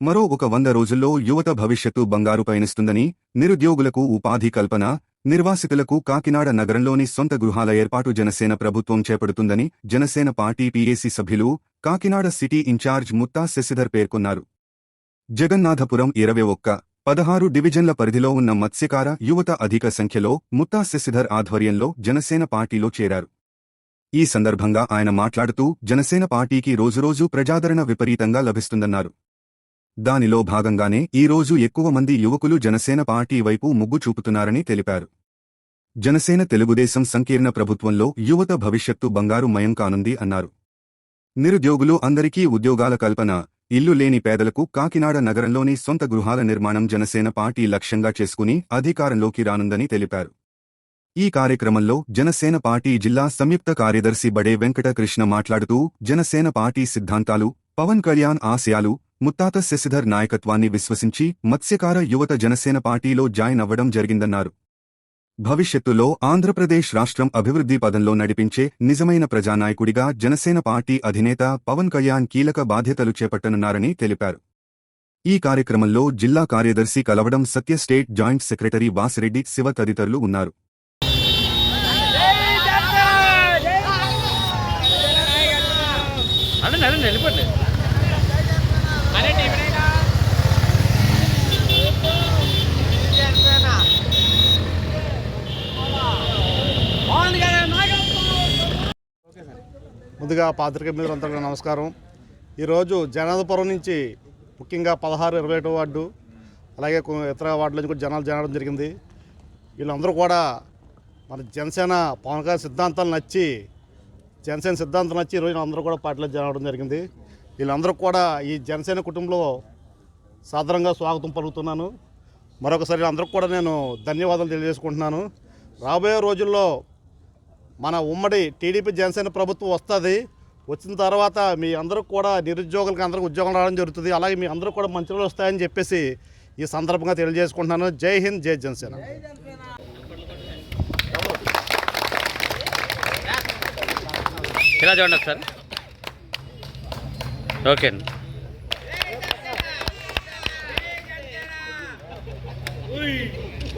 మరో ఒక వంద రోజుల్లో యువత భవిష్యత్తు బంగారు పయనిస్తుందని నిరుద్యోగులకు ఉపాధి కల్పన నిర్వాసితులకు కాకినాడ నగరంలోని సొంత గృహాల ఏర్పాటు జనసేన ప్రభుత్వం చేపడుతుందని జనసేన పార్టీ పీఏసీ సభ్యులు Kakinada city in charge Mutha Sasidhar పేర్కొన్నారు. జగన్నాథపురం ఇరవై ఒక్క పదహారు డివిజన్ల పరిధిలో ఉన్న మత్స్యకార యువత అధిక సంఖ్యలో ముత్తా శశిధర్ ఆధ్వర్యంలో జనసేన పార్టీలో చేరారు. ఈ సందర్భంగా ఆయన మాట్లాడుతూ జనసేన పార్టీకి రోజురోజు ప్రజాదరణ విపరీతంగా లభిస్తుందన్నారు. దానిలో భాగంగానే ఈ రోజు ఎక్కువ మంది యువకులు జనసేన పార్టీ వైపు మొగ్గు చూపుతున్నారని తెలిపారు. జనసేన తెలుగుదేశం సంకీర్ణ ప్రభుత్వంలో యువత భవిష్యత్తు బంగారు మయం కానుంది అన్నారు. నిరుద్యోగులు అందరికీ ఉద్యోగాల కల్పన ఇల్లు లేని పేదలకు కాకినాడ నగరంలోని సొంత గృహాల నిర్మాణం జనసేన పార్టీ లక్ష్యంగా చేసుకుని అధికారంలోకి రానుందని తెలిపారు. ఈ కార్యక్రమంలో జనసేన పార్టీ జిల్లా సంయుక్త కార్యదర్శి బడే వెంకటకృష్ణ మాట్లాడుతూ జనసేన పార్టీ సిద్ధాంతాలు పవన్ కళ్యాణ్ ఆశయాలు ముత్తాత శశిధర్ నాయకత్వాన్ని విశ్వసించి మత్స్యకార యువత జనసేన పార్టీలో జాయిన్ అవ్వడం జరిగిందన్నారు. భవిష్యత్తులో ఆంధ్రప్రదేశ్ రాష్ట్రం అభివృద్ధి పదంలో నడిపించే నిజమైన ప్రజానాయకుడిగా జనసేన పార్టీ అధినేత పవన్ కళ్యాణ్ కీలక బాధ్యతలు చేపట్టనున్నారని తెలిపారు. ఈ కార్యక్రమంలో జిల్లా కార్యదర్శి కలవడం Satya state joint secretary Vasireddy Siva తదితరులు ఉన్నారు. వెళ్ళిపోండి. ముందుగా పాత్రిక మిత్రులందరికీ నమస్కారం. ఈరోజు జనాదపురం నుంచి ముఖ్యంగా పదహారు ఇరవై ఒకటో వార్డు అలాగే ఇతర వార్డుల నుంచి కూడా జనాలు జరగడం జరిగింది. వీళ్ళందరూ కూడా మన జనసేన పవన్ కళ్యాణ్ సిద్ధాంతాలు నచ్చి జనసేన సిద్ధాంతం నచ్చి ఈరోజు అందరూ కూడా పార్టీలో జరగడం జరిగింది. వీళ్ళందరూ కూడా ఈ జనసేన కుటుంబంలో సాధారణంగా స్వాగతం పలుకుతున్నాను. మరొకసారి అందరికి కూడా నేను ధన్యవాదాలు తెలియజేసుకుంటున్నాను. రాబోయే రోజుల్లో మన ఉమ్మడి టీడీపీ జనసేన ప్రభుత్వం వస్తుంది. వచ్చిన తర్వాత మీ అందరూ కూడా నిరుద్యోగులకు అందరికి ఉద్యోగం రావడం జరుగుతుంది. అలాగే మీ అందరూ కూడా మంచి వస్తాయని చెప్పేసి ఈ సందర్భంగా తెలియజేసుకుంటున్నాను. జై హింద్ జై జనసేన. ఇలా చూడండి సార్? ఓకే అండి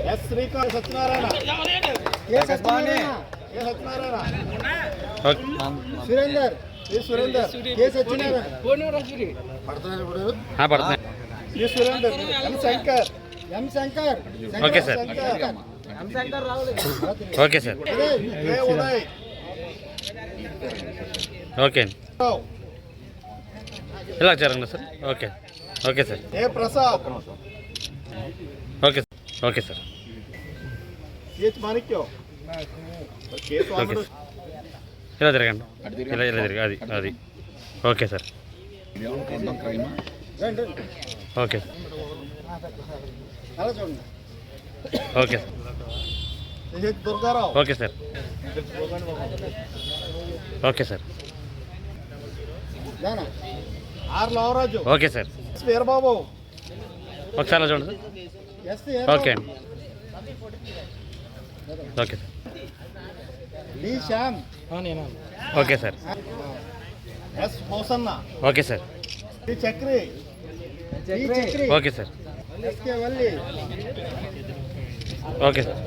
S Srikanth Satyanarayana A Satyanarayana A Satyanarayana okay Surender A Surender A Satyanarayana ఆ, పడుతున్నాయి A Surender M Shankar M Shankar okay sir okay sir A Uday okay అండి ఇలా జరగండి sir? Okay. Okay sir. A Prasad? Okay okay sir. Okay sir. ఇలా జరగండి ఇలా ఇలా జరగ అది అది. Okay sir. Okay okay sir. Okay sir. Okay sir. R Lavaraju. Okay sir. S Veerababu. ఒకసారి అలా చూడండి సార్. S okay. అండి okay sir. D Shyam. Okay sir. S Mosanna. Okay sir. D Chakri. D Chakri. Okay sir. SK Valli. Okay sir.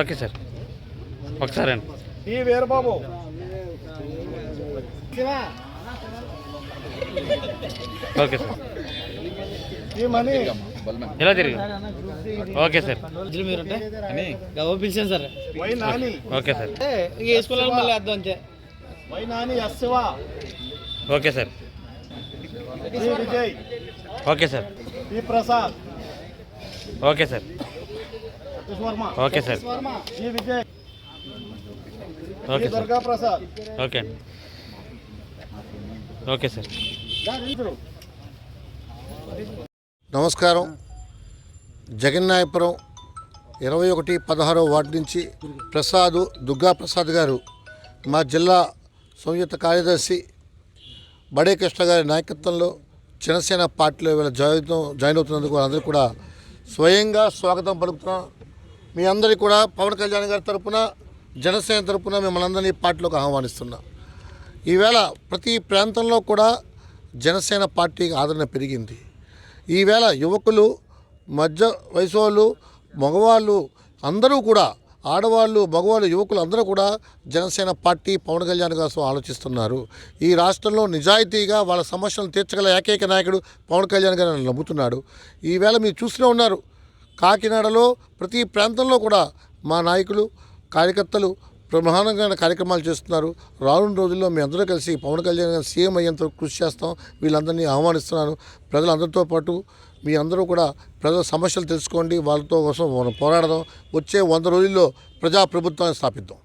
Okay sir. ఒకసారి అండి D Veerababu. Siva okay sir. ఇలా తిరిగి? Okay sir. గవ్వ పిలిచాను sir. Y Nani? Okay sir. వేసుకోవాలి మళ్ళీ అర్థం అంతే. Y Nani S Siva. Okay sir. Okay sir. Prasad. Okay sir. Okay sir. Okay D sir. Durga Prasad okay అండి. Okay sir. నమస్కారం. జగన్నాయపురం ఇరవై ఒకటి పదహారో వార్డు నుంచి ప్రసాద్ దుర్గా ప్రసాద్ గారు మా జిల్లా సంయుక్త కార్యదర్శి బడే కృష్ణ గారి నాయకత్వంలో జనసేన పార్టీలో వీళ్ళ జాయిన్ జాయిన్ అవుతున్నందుకు అందరూ కూడా స్వయంగా స్వాగతం పలుకుతున్నాం. మీ అందరికీ కూడా పవన్ కళ్యాణ్ గారి తరపున జనసేన తరఫున మిమ్మల్ని అందరినీ పార్టీలోకి ఆహ్వానిస్తున్నాం. ఈవేళ ప్రతి ప్రాంతంలో కూడా జనసేన పార్టీకి ఆదరణ పెరిగింది. ఈవేళ యువకులు మధ్య వయసు వాళ్ళు మగవాళ్ళు అందరూ కూడా ఆడవాళ్ళు మగవాళ్ళు యువకులు అందరూ కూడా జనసేన పార్టీ పవన్ కళ్యాణ్ కోసం ఆలోచిస్తున్నారు. ఈ రాష్ట్రంలో నిజాయితీగా వాళ్ళ సమస్యలను తీర్చగల ఏకైక నాయకుడు పవన్ కళ్యాణ్ గారు నమ్ముతున్నాడు. ఈవేళ మీరు చూస్తూనే ఉన్నారు. కాకినాడలో ప్రతి ప్రాంతంలో కూడా మా నాయకులు కార్యకర్తలు ప్రధానంగా కార్యక్రమాలు చేస్తున్నారు. రానున్న రోజుల్లో మీ అందరూ కలిసి పవన్ కళ్యాణ్ గారు సీఎం అయ్యేంత కృషి చేస్తాం. వీళ్ళందరినీ ఆహ్వానిస్తున్నాను. ప్రజలందరితో పాటు మీ అందరూ కూడా ప్రజల సమస్యలు తెలుసుకోండి. వాళ్ళతో కోసం మనం పోరాడదాం. వచ్చే వంద రోజుల్లో ప్రజాప్రభుత్వాన్ని స్థాపిద్దాం.